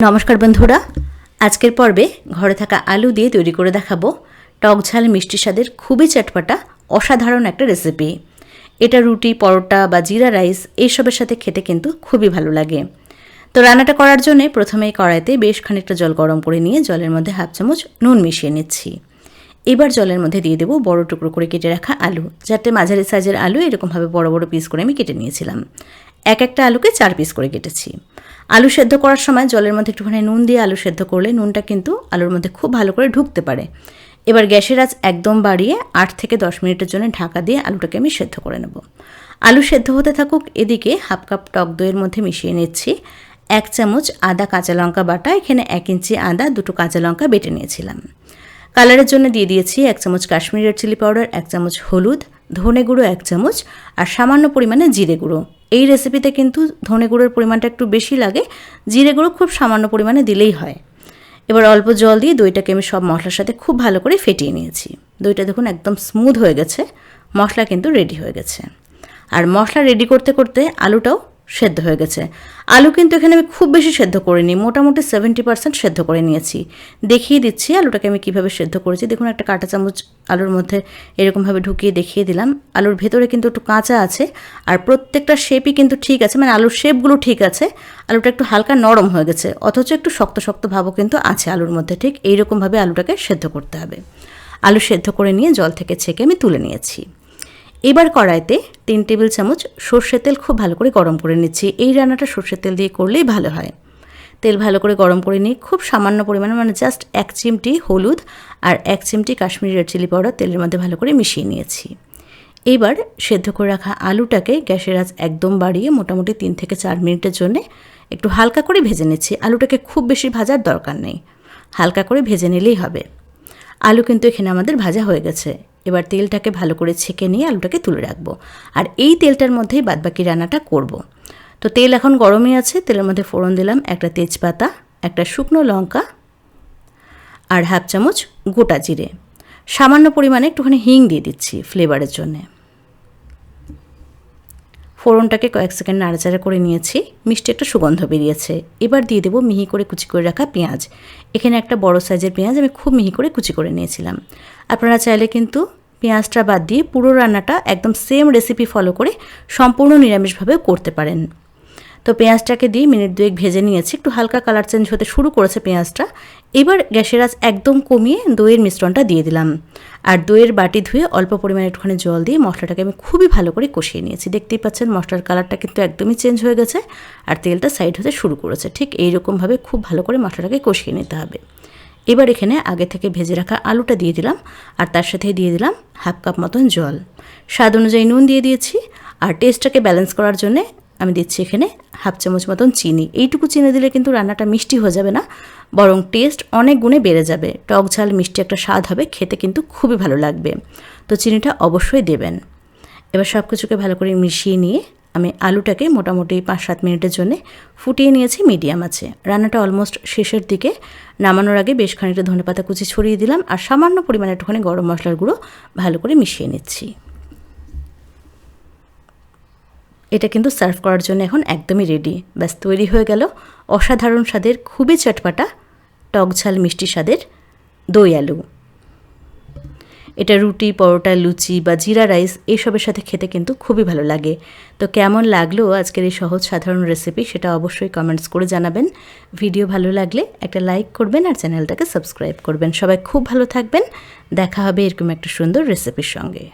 নমস্কার বন্ধুরা, আজকের পর্বে ঘরে থাকা আলু দিয়ে তৈরি করে দেখাবো টক ঝাল মিষ্টি স্বাদের খুবই চটপটা, অসাধারণ একটা রেসিপি এটা রুটি, পরোটা বা জিরা রাইস এইসবের সাথে খেতে কিন্তু খুবই ভালো লাগে। তো রান্নাটা করার জন্য প্রথমেই কড়াইতে বেশ খানিকটা জল গরম করে নিয়ে জলের মধ্যে হাফ চামচ নুন মিশিয়ে নিচ্ছি। এবার জলের মধ্যে দিয়ে দেবো বড় টুকরো করে কেটে রাখা আলু, যাতে মাঝারি সাইজের আলু এরকমভাবে বড় বড় পিস করে আমি কেটে নিয়েছিলাম। এক একটা আলুকে চার পিস করে কেটেছি। আলু সেদ্ধ করার সময় জলের মধ্যে একটুখানি নুন দিয়ে আলু সেদ্ধ করলে নুনটা কিন্তু আলুর মধ্যে খুব ভালো করে ঢুকতে পারে। এবার গ্যাসের আঁচ একদম বাড়িয়ে আট থেকে দশ মিনিটের জন্য ঢাকা দিয়ে আলুটাকে আমি সেদ্ধ করে নেব। আলু সেদ্ধ হতে থাকুক, এদিকে হাফ কাপ টক দইয়ের মধ্যে মিশিয়ে নিচ্ছি। এক চামচ আদা কাঁচা লঙ্কা বাটা, এখানে এক ইঞ্চি আদা, দুটো কাঁচা লঙ্কা বেটে নিয়েছিলাম। কালারের জন্য দিয়ে দিয়েছি এক চামচ কাশ্মীরের চিলি পাউডার, এক চামচ হলুদ, ধনে গুঁড়ো এক চামচ, আর সামান্য পরিমাণে জিরে গুঁড়ো। এই রেসিপিতে কিন্তু ধনে গুঁড়োর পরিমাণটা একটু বেশি লাগে, জিরে গুঁড়ো খুব সামান্য পরিমাণে দিলেই হয়। এবার অল্প জল দিয়ে দইটাকে আমি সব মশলার সাথে খুব ভালো করে ফেটিয়ে নিয়েছি। দইটা দেখুন একদম স্মুথ হয়ে গেছে, মশলা কিন্তু রেডি হয়ে গেছে। আর মশলা রেডি করতে করতে আলুটাও সেদ্ধ হয়ে গেছে। আলু কিন্তু এখানে আমি খুব বেশি সেদ্ধ করিনি, মোটামুটি সেভেন্টি পার্সেন্ট সেদ্ধ করে নিয়েছি। দেখিয়ে দিচ্ছি আলুটাকে আমি কীভাবে সেদ্ধ করেছি। দেখুন, একটা কাঁটা চামচ আলুর মধ্যে এরকমভাবে ঢুকিয়ে দেখিয়ে দিলাম। আলুর ভেতরে কিন্তু একটু কাঁচা আছে, আর প্রত্যেকটা শেপই কিন্তু ঠিক আছে মানে আলুর শেপগুলো ঠিক আছে। আলুটা একটু হালকা নরম হয়ে গেছে, অথচ একটু শক্ত শক্ত ভাবও কিন্তু আছে আলুর মধ্যে, ঠিক এইরকমভাবে আলুটাকে সেদ্ধ করতে হবে। আলু সেদ্ধ করে নিয়ে জল থেকে ছেঁকে আমি তুলে নিয়েছি। এবার কড়াইতে তিন টেবিল চামচ সর্ষের তেল খুব ভালো করে গরম করে নিচ্ছি। এই রান্নাটা সর্ষের তেল দিয়ে করলেই ভালো হয়। তেল ভালো করে গরম করে নিয়ে খুব সামান্য পরিমাণে মানে জাস্ট এক চিমটি হলুদ আর এক চিমটি কাশ্মীরি রেড চিলি পাউডার তেলের মধ্যে ভালো করে মিশিয়ে নিয়েছি। এবার সেদ্ধ করে রাখা আলুটাকে গ্যাসের আজ একদম বাড়িয়ে মোটামুটি তিন থেকে চার মিনিটের জন্য একটু হালকা করে ভেজে নিচ্ছি। আলুটাকে খুব বেশি ভাজার দরকার নেই। হালকা করে ভেজে নিলেই হবে। আলু কিন্তু এখানে আমাদের ভাজা হয়ে গেছে। এবার তেলটাকে ভালো করে ছেঁকে নিয়ে আলুটাকে তুলে রাখব। আর এই তেলটার মধ্যেই বাদবাকি রান্নাটা করব। তো তেল এখন গরমই আছে, তেলের মধ্যে ফোড়ন দিলাম, একটা তেজপাতা, একটা শুকনো লঙ্কা আর হাফ চামচ গোটা জিরে। সামান্য পরিমাণে একটুখানি হিং দিয়ে দিচ্ছি ফ্লেভারের জন্যে। ফোড়নটাকে কয়েক সেকেন্ড নাড়াচাড়া করে নিয়েছি, মিষ্টি একটা সুগন্ধ বেরিয়েছে। এবার দিয়ে দেবো মিহি করে কুচি করে রাখা পেঁয়াজ। এখানে একটা বড় সাইজের পেঁয়াজ আমি খুব মিহি করে কুচি করে নিয়েছিলাম। আপনারা চাইলে কিন্তু পেঁয়াজটা বাদ দিয়ে পুরো রান্নাটা একদম সেম রেসিপি ফলো করে সম্পূর্ণ নিরামিষভাবে করতে পারেন। তো পেঁয়াজটাকে দিয়ে মিনিট দুয়েক ভেজে নিয়েছি, একটু হালকা কালার চেঞ্জ হতে শুরু করেছে পেঁয়াজটা। এবার গ্যাসের আঁচ একদম কমিয়ে দইয়ের মিশ্রণটা দিয়ে দিলাম। আর দইয়ের বাটি ধুয়ে অল্প পরিমাণে একটুখানি জল দিয়ে মশলাটাকে আমি খুবই ভালো করে কষিয়ে নিয়েছি। দেখতেই পাচ্ছেন মশলার কালারটা কিন্তু একদমই চেঞ্জ হয়ে গেছে আর তেলটা সাইড হতে শুরু করেছে। ঠিক এইরকমভাবে খুব ভালো করে মশলাটাকে কষিয়ে নিতে হবে। এবার এখানে আগে থেকে ভেজে রাখা আলুটা দিয়ে দিলাম, আর তার সাথে দিয়ে দিলাম হাফ কাপ মতন জল। স্বাদ অনুযায়ী নুন দিয়ে দিয়েছি, আর টেস্টটাকে ব্যালেন্স করার জন্যে আমি দিচ্ছি এখানে হাফ চামচ মতন চিনি। এইটুকু চিনি দিলে কিন্তু রান্নাটা মিষ্টি হয়ে যাবে না, বরং টেস্ট অনেক গুণে বেড়ে যাবে। টক ঝাল, মিষ্টি একটা স্বাদ হবে, খেতে কিন্তু খুবই ভালো লাগবে। তো চিনিটা অবশ্যই দেবেন। এবার সব কিছুকে ভালো করে মিশিয়ে নিয়ে আমি আলুটাকে মোটামুটি পাঁচ সাত মিনিটের জন্য ফুটিয়ে নিয়েছি মিডিয়াম আছে। রান্নাটা অলমোস্ট শেষের দিকে। নামানোর আগে বেশ খানিকটা ধনেপাতা কুচি ছড়িয়ে দিলাম আর সামান্য পরিমাণে একটুখানি গরম মশলার গুঁড়ো ভালো করে মিশিয়ে নিচ্ছি। এটা কিন্তু সার্ভ করার জন্য এখন একদমই রেডি ব্যাস, তৈরি হয়ে গেল অসাধারণ স্বাদের খুবই চটপাটা টক ঝাল মিষ্টি স্বাদের দই আলু। এটা রুটি, পরোটা, লুচি বা জিরা রাইস এইসবের সাথে খেতে কিন্তু খুবই ভালো লাগে। তো কেমন লাগল আজকের এই সহজ সাধারণ রেসিপি সেটা অবশ্যই কমেন্টস করে জানাবেন। ভিডিও ভালো লাগলে একটা লাইক করবেন আর চ্যানেলটাকে সাবস্ক্রাইব করবেন। সবাই খুব ভালো থাকবেন। দেখা হবে এরকম একটা সুন্দর রেসিপির সঙ্গে।